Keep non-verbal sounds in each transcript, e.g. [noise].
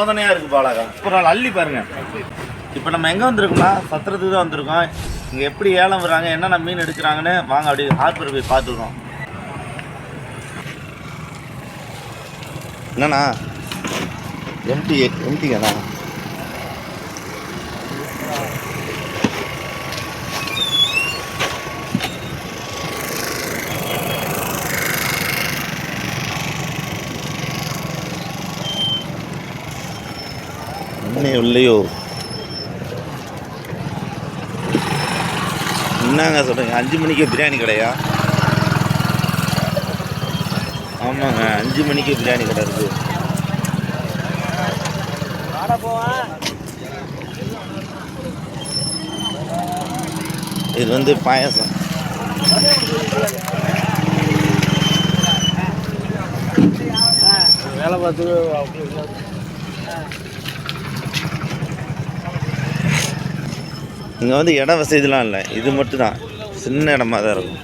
சோதனையாக இருக்குது பாலாகா. அப்புறம் அள்ளி பாருங்க. இப்போ நம்ம எங்கே வந்திருக்கோம்னா சத்திரத்துக்கு தான் வந்திருக்கோம். இங்கே எப்படி ஏலம் வர்றாங்க என்னென்ன மீன் எடுக்கிறாங்கன்னு வாங்க அப்படியே ஹார்பர் போய் பார்த்துக்கிறோம். என்னண்ணா? எம்டி எம்டிங்கண்ணா இன்னும் இல்லையோ? என்னங்க சொல்கிறீங்க அஞ்சு மணிக்கு பிரியாணி கடையா? ஆமாங்க அஞ்சு மணிக்கு பிரியாணி கடை இருக்குது இது வந்து பாயாசம். வேலை பார்த்து இங்கே வந்து இட வசதிலாம் இல்லை. இது மட்டும் தான் சின்ன இடமா தான் இருக்கும்.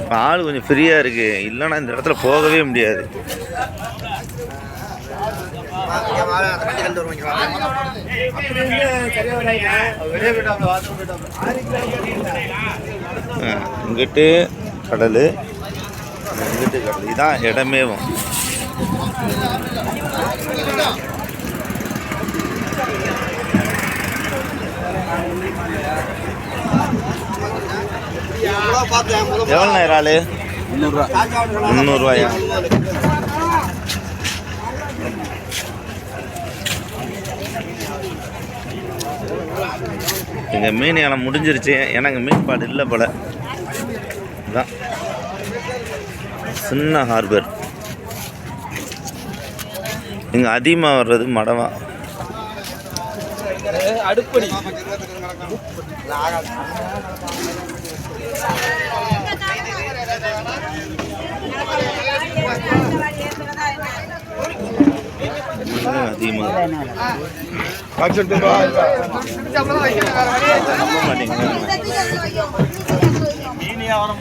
இப்போ ஆள் கொஞ்சம் ஃப்ரீயாக இருக்குது இல்லைன்னா இந்த இடத்துல போகவே முடியாது. இங்கிட்டு கடல். இங்கிட்டு கடல் இதான் இடமேவும் எவ்வளோ நேரம் ஆளு? முந்நூறுரூவா முந்நூறுரூவாயா எங்கள் மீன் ஏலம் முடிஞ்சிருச்சு. ஏன்னா எங்கள் மீன் பாடு இல்லை போல. இதான். சின்ன ஹார்பர் இங்கே அதிகமாக வர்றது மடவா. அடுப்படி. அதிகமாக நம்ப மாட்டேங்க. மீன்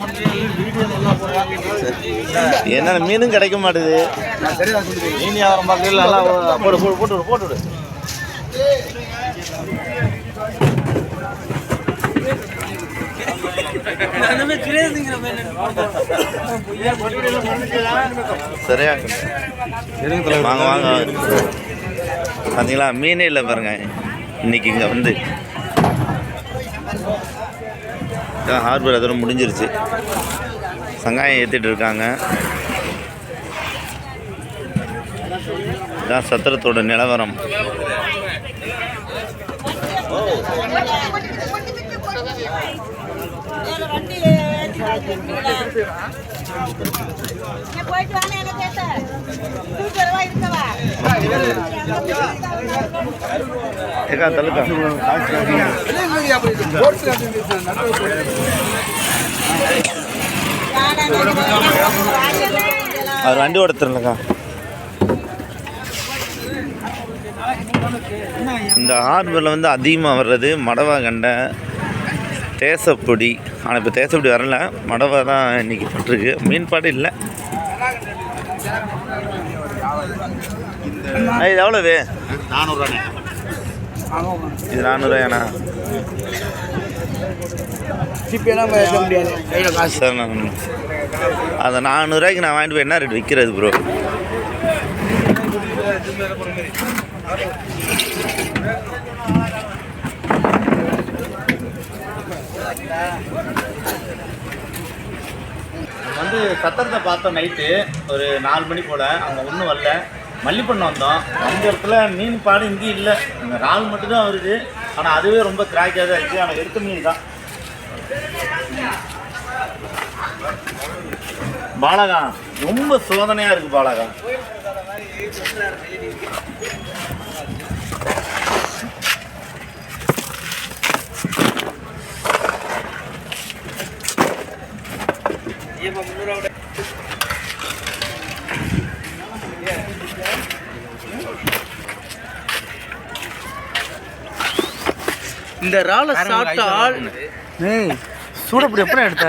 என்ன மீனும் கிடைக்க மாட்டேது. மீன் வியாபாரம் பார்க்கல நல்லா போட்டு போடு போட்டு போட்டு விடு சரியா வாங்க வாங்க. பார்த்தீங்களா மீனே இல்லை பாருங்க. இன்னைக்கு இங்கே வந்து ஹார்பர் அதோட முடிஞ்சிருச்சு. சங்காயம் ஏற்றிட்டு இருக்காங்க. இதான் சத்திரத்தோட நிலவரம். போயிட்டு ஏக்கா தள்ளுக்கா. அவர் வண்டி ஓடுத்துருலக்கா இந்த ஹார்பரில் வந்து அதிகமாக வர்றது மடவா கண்டை தேசப்பொடி. ஆனால் இப்போ தேசப்பொடி வரல. மடவா தான் இன்னைக்கு பட்டிருக்கு. மீன்பாடு இல்லை. இது எவ்வளவு? நானூறுவாண்ணே இது நானூறுவாயாண்ணா சார் நான் அதை நானூறுரூவாய்க்கு நான் வாங்கிட்டு போய் என்ன ரேட் விற்கிறது ப்ரோ வந்து சத்திரத்தை பார்த்தோம் நைட்டு ஒரு நாலு மணி போல். அங்கே ஒன்றும் வரல. மல்லிப்பண்ணம் வந்தோம். அந்த இடத்துல மீன் பாடு இங்கேயும் இல்லை. அந்த இறால் மட்டும்தான் வருது. ஆனால் அதுவே ரொம்ப கிராக்கியாக தான் இருக்குது ஆனால் எடுத்த மீன் தான். பாலகா ரொம்ப சோதனையாக இருக்குது பாலகா இந்த இறாலை சாப்பிட்டால் சூடப்படி எப்படி எடுத்த?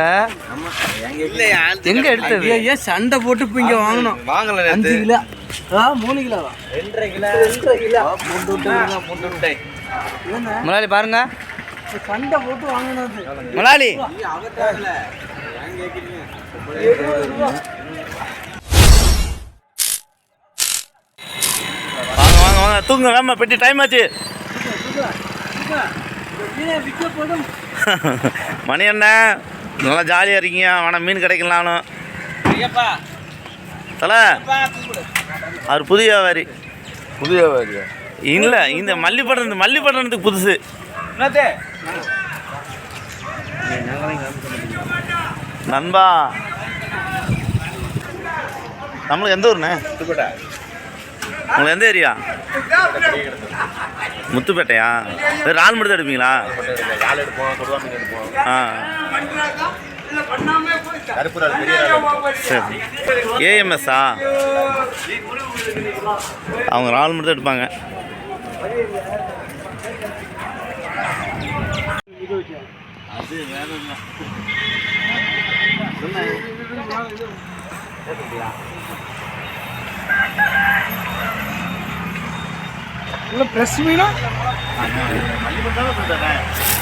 எங்க எடுத்தது? ஏன் சண்டை போட்டு இப்போ இங்கே வாங்கணும். வாங்கல அஞ்சு கிலோ. ஆ மூணு கிலோவா ரெண்டரை கிலோ. ரெண்டரை கிலோ. முதலாளி பாருங்க. சண்டை போட்டு வாங்கினது. முதலாளி வாங்க வாங்க வாங்க. தூங்க வேமா பெட்டி டைம் ஆச்சு. [laughs] மணி என்ன நல்லா ஜாலியாக இருக்கீங்க. ஆனால் மீன் கிடைக்கலானும் தலை அவர் புதிய வியாபாரி. புதிய வாரியா இல்லை இந்த மல்லிப்பட்டினத்து மல்லிப்பட்டினத்துக்கு புதுசு. நண்பா. நம்மளுக்கு எந்த ஊருண்ணே? உங்களுக்கு எந்த ஏரியா? முத்துப்பேட்டையா? இறால் மட்டும் தான் எடுப்பீங்களா? கால் எடுப்போம் கொடுவா மீன் எடுப்போம் ஆ? இறால் சரி ஏஎம்எஸ்ஸா அவங்க இறால் மட்டும் தான் எடுப்பாங்க. அது வேற இல்லை ப்ரெஸ் மீனா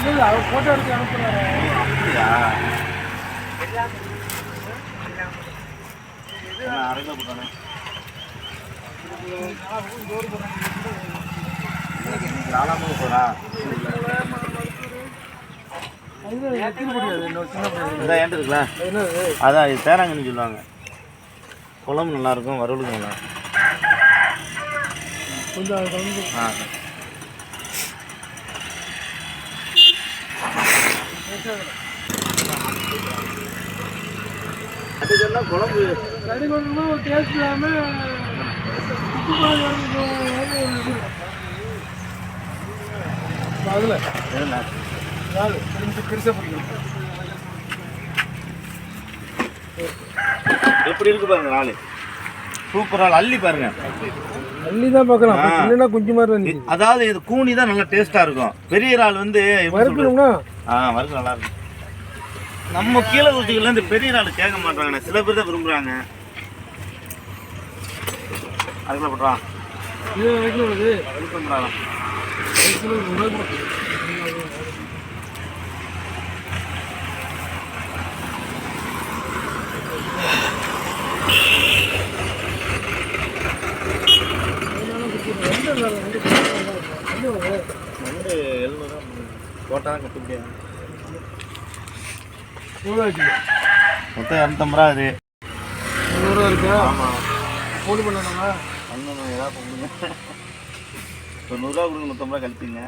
இல்லை அவர் ஃபோட்டோ எடுத்து அனுப்புகிறாரு அதான் தேனாங்கன்னு சொல்லுவாங்க. குழம்பு நல்லாயிருக்கும் வறுவலுக்கு நல்லா இருக்கும். கொஞ்சம் வந்து ஆ. அதுக்கெல்லாம் குழம்பு? கறி கொண்டு டேஸ்ட் இல்லாமல் அதில் எப்படி இருக்கு பாருங்க நாலு. சூப்பராக அள்ளி பாருங்க. அள்ளி தான் பார்க்கலாம். இல்லைன்னா குஞ்சு மாதிரி அதாவது இது கூனி தான் நல்லா டேஸ்ட்டாக இருக்கும். பெரிய இறால் வந்து? வறுக்கணும்னா? ஆ வறுக்க நல்லா இருக்கும். நம்ம கீழே குச்சிக்கல இந்த பெரிய இறால் கேட்க மாட்டாங்கண்ணே. சில பேர் தான் விரும்புகிறாங்க அதுக்குள்ள போட்டுறா இது வரைக்கும் உள்ளது விருப்பம் போட்டால் கட்ட முடியாது. மொத்தம் இரநூத்தம்பது ரூபா அது நூறுரூவா இருக்கா. ஆமாம் ஃபோன் பண்ணணுமா? பண்ணணும் ஏதாவது பண்ணுங்க. தொண்ணூறுரூவா கொடுங்க நூற்றம்பது ரூபா கழிச்சிங்க